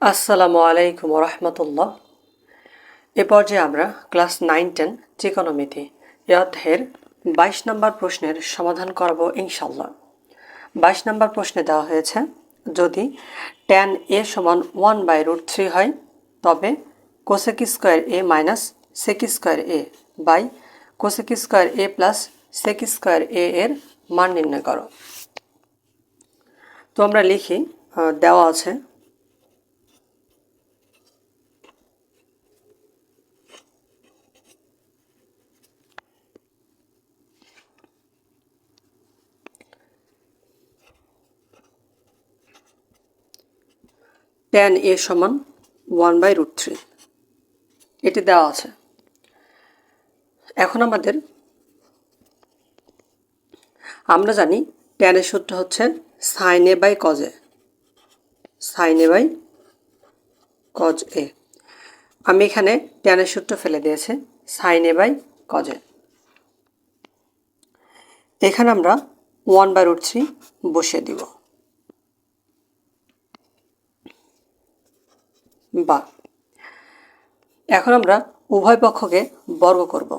আসসালামু আলাইকুম রহমতুল্লাহ এ পর্যায়ে আমরা ক্লাস নাইন টেন এ অধ্যায়ের বাইশ নম্বর প্রশ্নের সমাধান করব ইনশাল্লাহ বাইশ নম্বর প্রশ্নে দেওয়া হয়েছে, যদি ট্যান এ সমান ওয়ান বাই রুট থ্রি হয়, তবে cosec square A minus sec square A by cosec square A plus sec square A এর মান নির্ণয় করো। তো আমরা লিখি দেওয়া আছে ট্যান এ সমান ওয়ান বাই রুট থ্রি এটি দেওয়া আছে। এখন আমাদের আমরা জানি ট্যানের সূত্র হচ্ছে sine A by cos A sine A by cos A আমি এখানে ট্যানের সূত্র ফেলে দিয়েছি sine A by cos A এখানে আমরা ওয়ান বাই রুট থ্রি বসিয়ে দিব। বা এখন আমরা উভয় পক্ষকে বর্গ করব।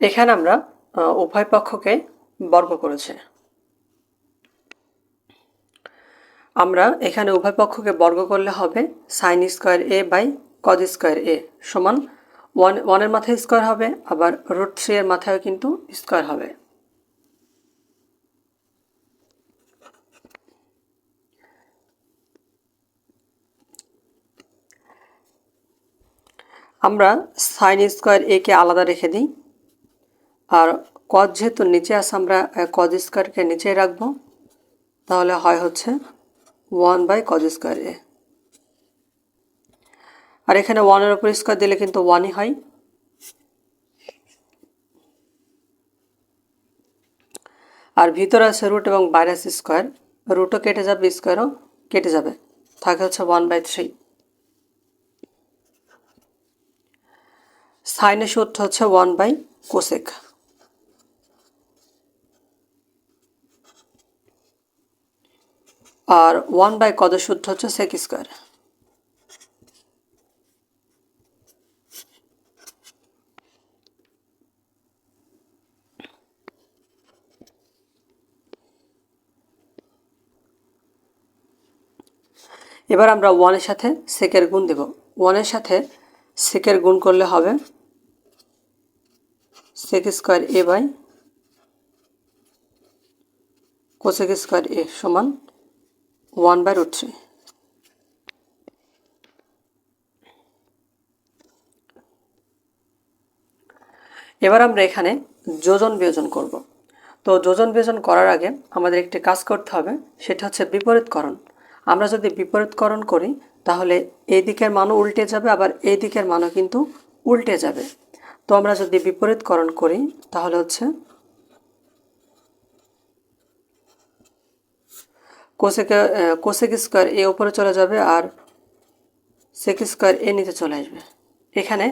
এখানে আমরা উভয় পক্ষকে বর্গ করেছি। আমরা এখানে উভয় পক্ষকে বর্গ করলে হবে sine square A by cos square A সমান ওয়ান ওয়ানের মাথায় স্কোয়ার হবে, আবার রুট থ্রি এর মাথায়ও কিন্তু স্কোয়ার হবে। আমরা সাইন স্কোয়ার এ কে আলাদা রেখে দিই, আর কজ যেহেতু নিচে আছে, আমরা কজ স্কোয়ারকে নিচেই রাখব, তাহলে হয় হচ্ছে one by cos square A. আর এখানে ওয়ানের উপর স্কোয়ার দিলে কিন্তু ওয়ানই হয়। আর ভিতরে আছে রুট এবং বাইরে আছে স্কোয়ার রুটও কেটে যাবে স্কোয়ারও কেটে যাবে। থাকে হচ্ছে ওয়ান বাই থ্রি সাইনের সূত্র হচ্ছে ওয়ান বাই কোসেক আর ওয়ান বাই কদের সূত্র হচ্ছে? সেক স্কোয়ার এবার আমরা ওয়ানের সাথে সেকের গুণ দেব। ওয়ানের সাথে সেকের গুণ করলে হবে sec square A by cosec square A সমান ওয়ান বাই রুট থ্রি এবার আমরা এখানে যোজন বিয়োজন করব। তো যোজন বিয়োজন করার আগে আমাদের একটি কাজ করতে হবে, সেটা হচ্ছে বিপরীতকরণ। আমরা যদি বিপরীতকরণ করি, তাহলে এই দিকের মানও উল্টে যাবে, আবার এই দিকের মানও কিন্তু উল্টে যাবে। তো আমরা যদি বিপরীতকরণ করি, তাহলে হচ্ছে কোসেক কোসেক স্কোয়ার এ উপরে চলে যাবে আর সেক স্কোয়ার এ নিচে চলে আসবে। এখানে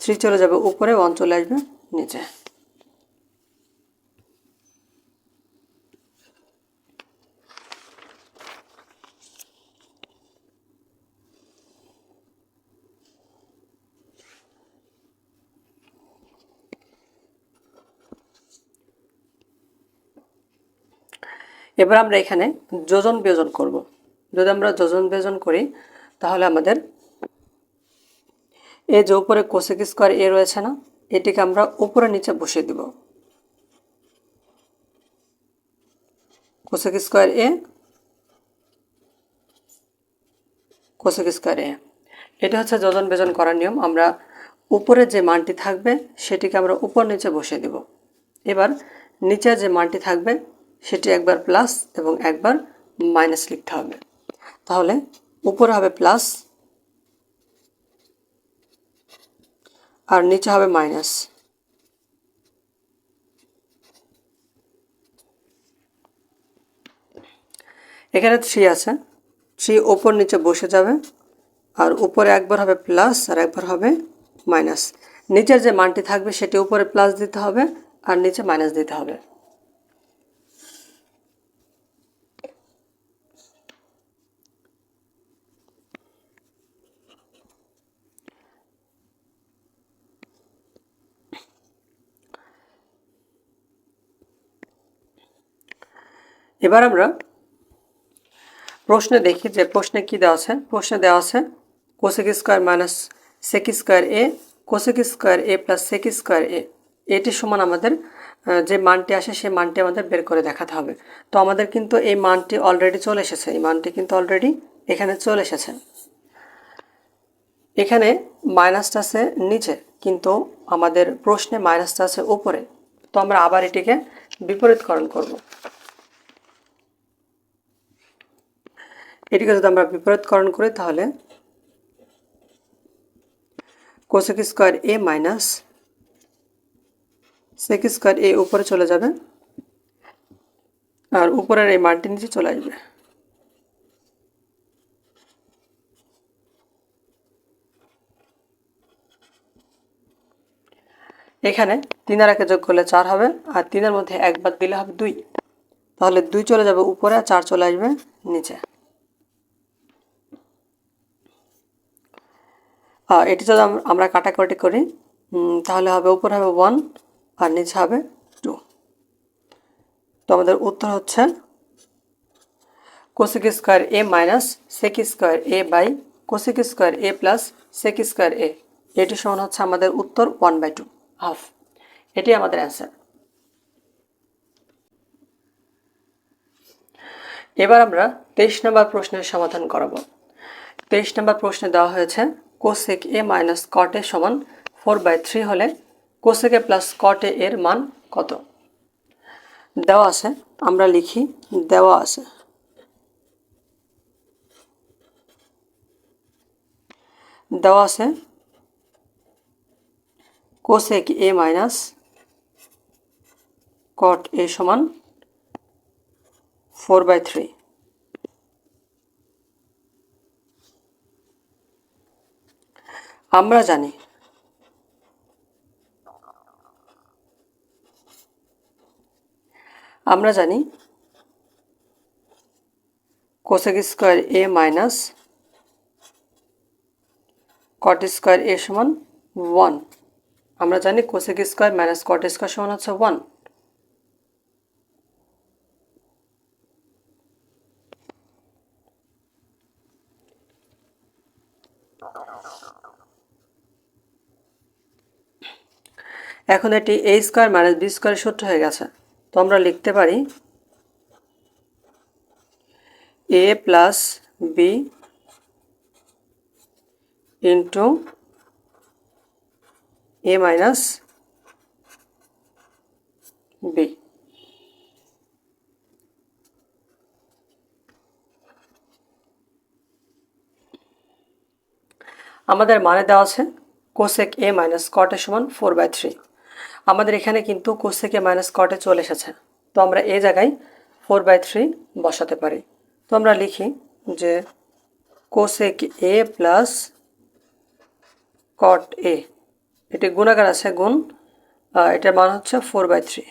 থ্রি চলে যাবে উপরে ওয়ান চলে আসবে নিচে। এবার আমরা এখানে যোজন বিয়োজন করব। যদি আমরা যোজন বিয়োজন করি, তাহলে আমাদের এ যে উপরে কোসেক স্কোয়ার এ রয়েছে না, এটিকে আমরা উপরে নিচে বসিয়ে দিব। Cosec square A cosec square A. এটা হচ্ছে যোজন বিয়োজন করার নিয়ম। আমরা উপরে যে মানটি থাকবে, সেটিকে আমরা উপর নিচে বসিয়ে দিব। এবার নিচে যে মানটি থাকবে সেটি একবার প্লাস এবং একবার মাইনাস লিখতে হবে। তাহলে উপরে হবে প্লাস আর নিচে হবে মাইনাস এখানে থ্রি আছে। থ্রি ওপর নিচে বসে যাবে আর উপরে একবার হবে প্লাস আর একবার হবে মাইনাস নিচের যে মানটি থাকবে সেটি উপরে প্লাস দিতে হবে আর নিচে মাইনাস দিতে হবে। এবার আমরা প্রশ্নে দেখি যে প্রশ্নে কি দেওয়া আছে? প্রশ্নে দেওয়া আছে cosec square minus sec square A cosec square A plus sec square A এটি সমান আমাদের যে মানটি আসে সেই মানটি আমাদের বের করে দেখাতে হবে। তো আমাদের কিন্তু এই মানটি অলরেডি চলে এসেছে। এই মানটি কিন্তু অলরেডি এখানে চলে এসেছে। এখানে মাইনাসটা আছে নিচে, কিন্তু আমাদের প্রশ্নে মাইনাসটা আছে উপরে। তো আমরা আবার এটিকে বিপরীতকরণ করব। এটিকে যদি আমরা বিপরীতকরণ করি, তাহলে cosec square A minus sec square A উপরে চলে যাবে আর উপরের এই মানটি নিচে চলে আসবে। এখানে তিন আর একে যোগ করলে চার হবে আর তিনের মধ্যে একবার দিলে হবে দুই। তাহলে দুই চলে যাবে উপরে আর চার চলে আসবে নিচে। এটি যদি আমরা কাটাকাটি করি তাহলে হবে, উপর হবে ওয়ান আর নিচে হবে টু তো আমাদের উত্তর হচ্ছে cosec square A minus sec square A by cosec square A plus sec square A এটি সমান হচ্ছে আমাদের উত্তর ওয়ান বাই টু হাফ। এটি আমাদের অ্যান্সার এবার আমরা তেইশ নম্বর প্রশ্নের সমাধান করাবো। তেইশ নম্বর প্রশ্নে দেওয়া হয়েছে কোসেক এ মাইনাস কট সমান ফোর বাই থ্রি হলে কোসেক প্লাস কট এর মান কত? দেওয়া আছে, আমরা লিখি দেওয়া আছে। দেওয়া আছে কোসেক এ মাইনাস কট এ সমান ফোর বাই থ্রি আমরা জানি। আমরা জানি cosec square A minus cot square A সমান ওয়ান আমরা জানি cosec square minus cot square সমান হচ্ছে ওয়ান এখন এটি এ স্কোয়ার মাইনাস বি স্কোয়ারের সূত্র হয়ে গেছে। তো আমরা লিখতে পারি A plus B into A minus B আমাদের মানে দেওয়া আছে কোসেক এ মাইনাস কটের সমান ফোর বাই থ্রি আমাদের এখানে কিন্তু কোসেক মাইনাস কটে চলে এসেছে। তো আমরা এই জায়গায় ফোর বাই থ্রি বসাতে পারি। তো আমরা লিখি যে কোসেক এ প্লাস কট এ এটি গুণাকার আছে গুণ এটার মান হচ্ছে ফোর বাই থ্রি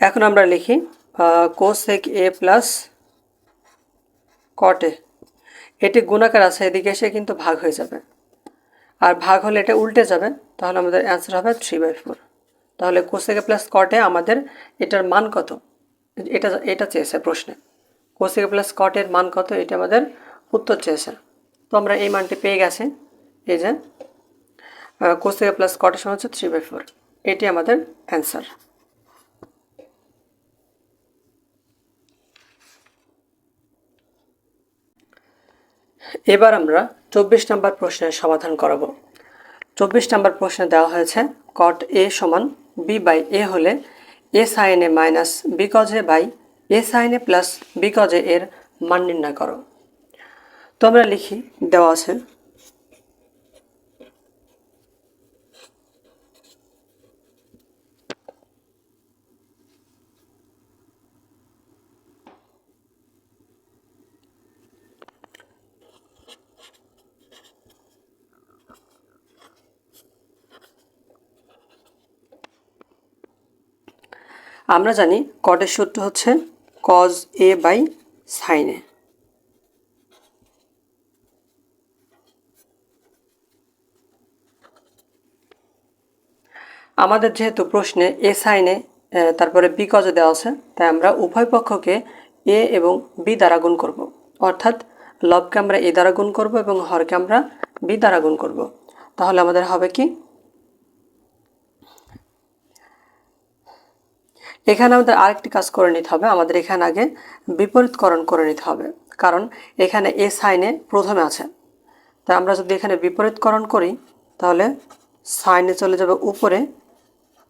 এখন আমরা লিখি কোসেক এ প্লাস কট এটি গুণাকার আছে, এদিকে এসে কিন্তু ভাগ হয়ে যাবে। আর ভাগ হলে এটা উল্টে যাবে, তাহলে আমাদের অ্যান্সার হবে থ্রি বাই ফোর তাহলে cosec A plus cot A আমাদের এটার মান কত? এটা এটা চেয়েছে প্রশ্নে। কোসেকে প্লাস কটের মান কত? এটা আমাদের উত্তর চেয়েছে। তো আমরা এই মানটি পেয়ে গেছি, এই যে কোসেকে প্লাস কটের সমান হচ্ছে থ্রি বাই ফোর এটি আমাদের অ্যান্সার এবার আমরা চব্বিশ নম্বর প্রশ্নের সমাধান করব। চব্বিশ নম্বর প্রশ্নে দেওয়া হয়েছে কট এ সমান বি বাই এ হলে A sine A minus B cos A by A sine plus B cos A এর মান নির্ণয় করো। তো আমরা লিখি, দেওয়া আছে আমরা জানি কটের সূত্র হচ্ছে কজ এ বাই সাইন আমাদের যেহেতু প্রশ্নে এ সাইনে তারপরে বি কজে দেওয়া আছে, তাই আমরা উভয় পক্ষকে এ এবং বি দ্বারা গুণ করব। অর্থাৎ লবকে আমরা এ দ্বারা গুণ করব এবং হরকে আমরা বি দ্বারা গুণ করব। তাহলে আমাদের হবে কি? এখানে আমাদের আরেকটি কাজ করে নিতে হবে। আমাদের এখানে আগে বিপরীতকরণ করে নিতে হবে। কারণ এখানে এ সাইনে প্রথমে আছে। তাই আমরা যদি এখানে বিপরীতকরণ করি, তাহলে সাইনে চলে যাবে উপরে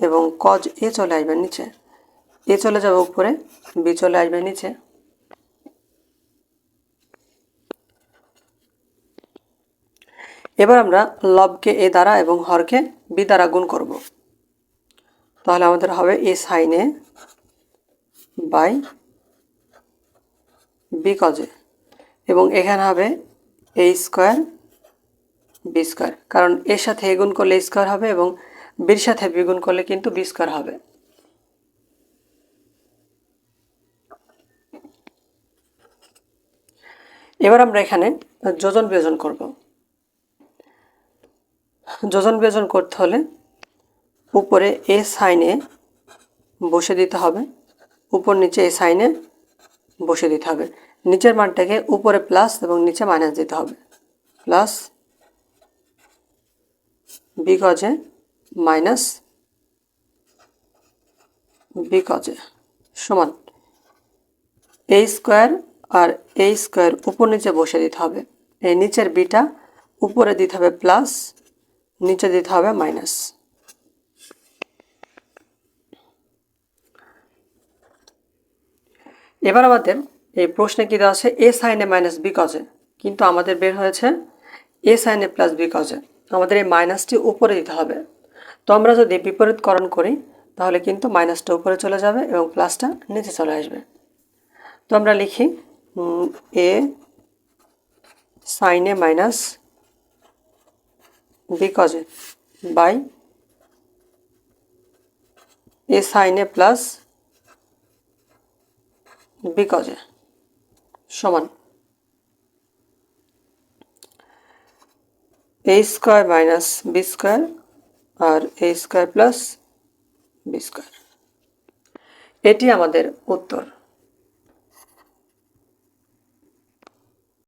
এবং কজ এ চলে আসবে নিচে। এ চলে যাবে উপরে বি চলে আসবে নিচে। এবার আমরা লবকে এ দ্বারা এবং হরকে বি দ্বারা গুণ করব। তাহলে আমাদের হবে এ সাইনে বাই বি কজে এবং এখানে হবে এ স্কোয়ার বি স্কোয়ার কারণ এর সাথে এ গুণ করলে স্কোয়ার হবে এবং বির সাথে বি গুণ করলে কিন্তু বি স্কোয়ার হবে। এবার আমরা এখানে যোজন বিয়োজন করব। যোজন বিয়োজন করতে হলে উপরে এ সাইনে বসে দিতে হবে। উপর নিচে এ সাইনে বসে দিতে হবে। নিচের মানটাকে উপরে প্লাস এবং নিচে মাইনাস দিতে হবে। প্লাস বি গজে মাইনাস বি গজে সমান এ স্কোয়ার আর এ স্কোয়ার উপর নিচে বসে দিতে হবে। এই নিচের বিটা উপরে দিতে হবে প্লাস নিচে দিতে হবে মাইনাস। এবার আমাদের এই প্রশ্নে কী দেওয়া আছে? এ সাইনে মাইনাস বি কজে কিন্তু আমাদের বের হয়েছে এ সাইনে প্লাস বি কজে আমাদের এই মাইনাসটি উপরে দিতে হবে। তো আমরা যদি বিপরীতকরণ করি, তাহলে কিন্তু মাইনাসটা উপরে চলে যাবে এবং প্লাসটা নিচে চলে আসবে। তো আমরা লিখি এ সাইনে মাইনাস বি কজে বাই এ সাইনে প্লাস বি কজে সমান। A square minus B square R A square plus B square. এটি আমাদের উত্তর।